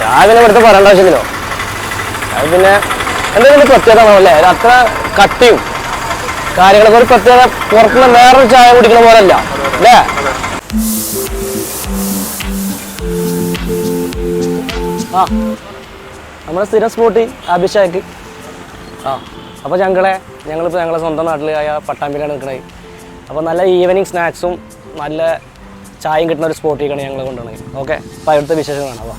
ചായ പിന്നെ ഇവിടുത്തെ പറയേണ്ട ആവശ്യമില്ലോ. അത് പിന്നെ എന്തെങ്കിലും പ്രത്യേകത അല്ലേ? അത് അത്ര കട്ടിയും കാര്യങ്ങളൊക്കെ ഒരു പ്രത്യേക പുറത്തുനിന്ന് വേറൊരു ചായ കുടിക്കുന്ന പോലെ അല്ല? അല്ലേ ആ നമ്മുടെ സ്ഥിരം സ്പോട്ടി അഭിഷേക്. ആ അപ്പോൾ ഞങ്ങളെ ഞങ്ങളിപ്പോൾ ഞങ്ങളെ സ്വന്തം നാട്ടിലായ പട്ടാമ്പിലാണ് നിൽക്കുന്നത് അപ്പോൾ നല്ല ഈവനിങ് സ്നാക്സും നല്ല ചായയും കിട്ടുന്ന ഒരു സ്പോട്ടിലേക്കാണ് ഞങ്ങൾ കൊണ്ടുപോകുന്നത് ഓക്കെ അപ്പോൾ അവിടുത്തെ വിശേഷം കാണാം. വാ.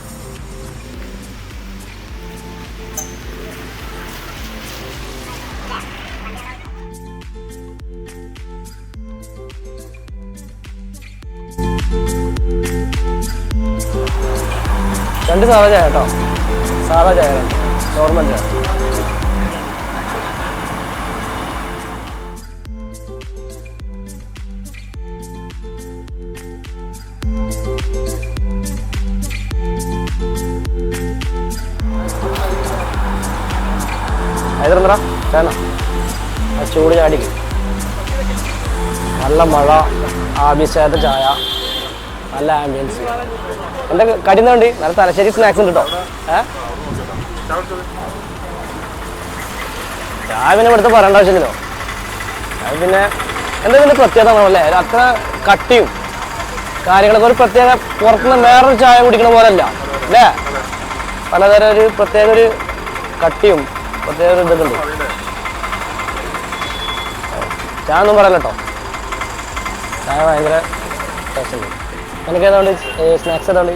രണ്ട് സാധാ ചായ കേട്ടോ. സാധാ ചായ നോർമൽ ചായ. ഹൈദരന്തറ ചേന ആ ചൂട് ചാടിക്കും. നല്ല മഴ ആവശ്യമായിട്ട് ചായ. നല്ല ആംബിയൻസ് എന്താ കടിന്നുണ്ട് നല്ല തലശ്ശേരി സ്നാക്സ് ഉണ്ട് കേട്ടോ ഏ? ചായ പിന്നെ ഇവിടുത്തെ പറയേണ്ട ആവശ്യമില്ലല്ലോ. അത് പിന്നെ എന്തെങ്കിലും പ്രത്യേകത ആണല്ലേ അത്ര കട്ടിയും കാര്യങ്ങളൊക്കെ ഒരു പ്രത്യേക പുറത്തുനിന്ന് വേറൊരു ചായ കുടിക്കണ പോലല്ല. അല്ല? പലതരം ഒരു പ്രത്യേക ഒരു കട്ടിയും പ്രത്യേക ഒരു ഇതൊക്കെ ഉണ്ട്. ചായ ഒന്നും പറയല്ല ചായ ഭയങ്കര ടേസ്റ്റ് ഉണ്ട്. എനിക്ക് ഏതാണ്ട് സ്നാക്സ് ഏതാണ്ട്?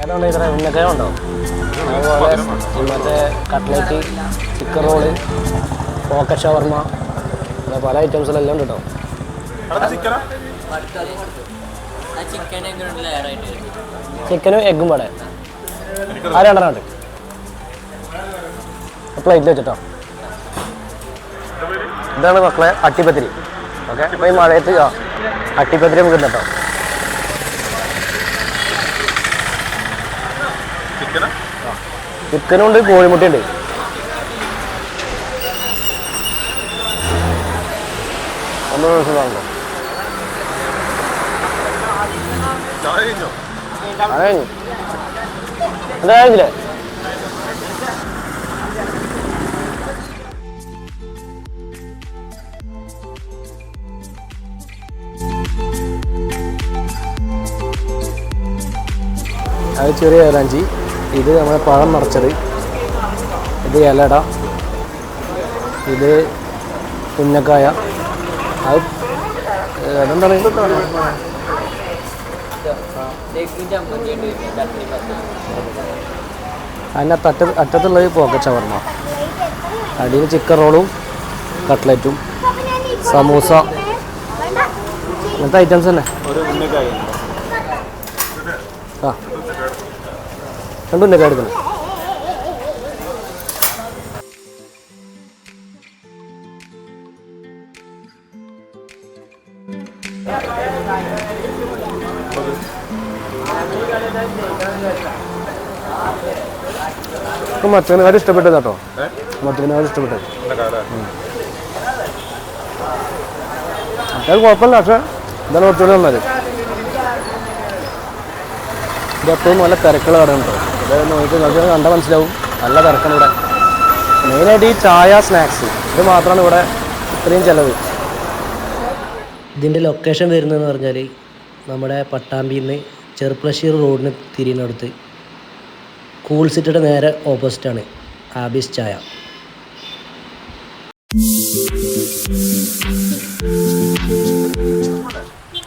ഏതാണ്ട് ഇത്ര ഉണ്ടോ? അതുപോലെ മറ്റേ cutlet chicken roll pocket shawarma പല ഐറ്റംസിലെല്ലാം ഉണ്ട് കേട്ടോ ചിക്കനും എഗ്ഗും പാടെ ആ രണ്ടെണ്ണം ഉണ്ട്. പ്ലേറ്റിൽ വെച്ചിട്ടോ. ഇതാണ് മക്കളെ അട്ടിപ്പത്തിരി. ഓക്കെ അപ്പോൾ ഈ മഴയത്ത് ആ അട്ടിപ്പത്തിരി നമുക്ക് കേട്ടോ ചിക്കനും ഉണ്ട് കോഴിമുട്ടയുണ്ട് ഒന്ന് ദിവസം വാങ്ങോ അതെ അതായതില്ലേ അത് ചെറിയ ഏലാഞ്ചി ഇത് നമ്മുടെ പഴം നിറച്ചത് ഇത് ഇലട. ഇത് പുന്നക്കായ. അത് എന്താ എഗ് അതിന്റെ അറ്റ അറ്റത്തുള്ളത് പോക്കറ്റ് ഷവർമ്മ അടിയിൽ ചിക്കൻ റോളും കട്ട്ലറ്റും സമൂസ. ഇങ്ങനത്തെ ഐറ്റംസ് തന്നെ. ആ. രണ്ടും ഉന്നക്ക എടുക്കണം. മറ്റേനാട് ഇഷ്ടപ്പെട്ടത് കേട്ടോ മറ്റേനാട് ഇഷ്ടപ്പെട്ടത്. അത് കുഴപ്പമില്ല പക്ഷെ ഇതാണ് കുറച്ചുകൂടി നല്ലത് ഇതെപ്പോഴും നല്ല തിരക്കുള്ള കട ഉണ്ടോ ഇത് നോക്കി നിങ്ങൾക്ക് കണ്ടാൽ മനസ്സിലാവും. നല്ല തിരക്കാണ് ഇവിടെ. മെയിനായിട്ട് ഈ ചായ സ്നാക്സ് ഇത് മാത്രമാണ് ഇവിടെ ഇത്രയും ചിലവ്. ഇതിന്റെ ലൊക്കേഷൻ വരുന്നതെന്ന് പറഞ്ഞാൽ നമ്മുടെ പട്ടാമ്പിയിൽ നിന്ന് ചെറുപ്പളശ്ശേരി റോഡിന് തിരിയുന്നിടത്ത്. കൂൾ സിറ്റിയുടെ നേരെ ഓപ്പോസിറ്റാണ്. ആബിസ് ചായ.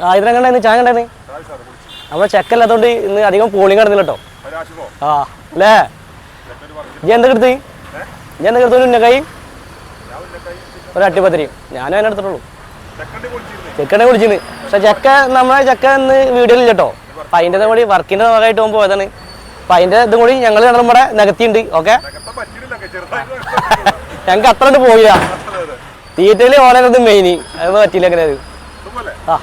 ആ ചായ കണ്ടായിരുന്നു നമ്മളെ ചെക്കല്ലാത്തോണ്ട് ഇന്ന് അധികം പോളിങ് നടന്നില്ല കേട്ടോ ആ അല്ലേ? ഞാൻ എന്താ എടുത്ത്? ഞാൻ എന്താ എടുത്തു? ഉന്നക്കായി? ഒരു അട്ടിപ്പത്തിരി ഞാനും അതിനെ എടുത്തിട്ടുള്ളൂ. ചെക്കനെ കുടിച്ചിന് പക്ഷെ ചെക്ക നമ്മളെ ചെക്ക ഇന്ന് വീഡിയോയിൽ ഇല്ലട്ടോ അപ്പൊ അതിന്റെ കൂടി വർക്കിന്റെ ഭാഗമായിട്ട് പോകുമ്പോൾ അതാണ് അപ്പൊ അതിന്റെ ഇതും കൂടി ഞങ്ങൾ നമ്മുടെ നികത്തിണ്ട് നികത്തിയുണ്ട്. ഓക്കെ? ഞങ്ങൾക്ക് അത്ര പോയില്ല. തീറ്റയിൽ ഓനത് മെയിൻ അത് പറ്റിയില്ല അങ്ങനെ ആ.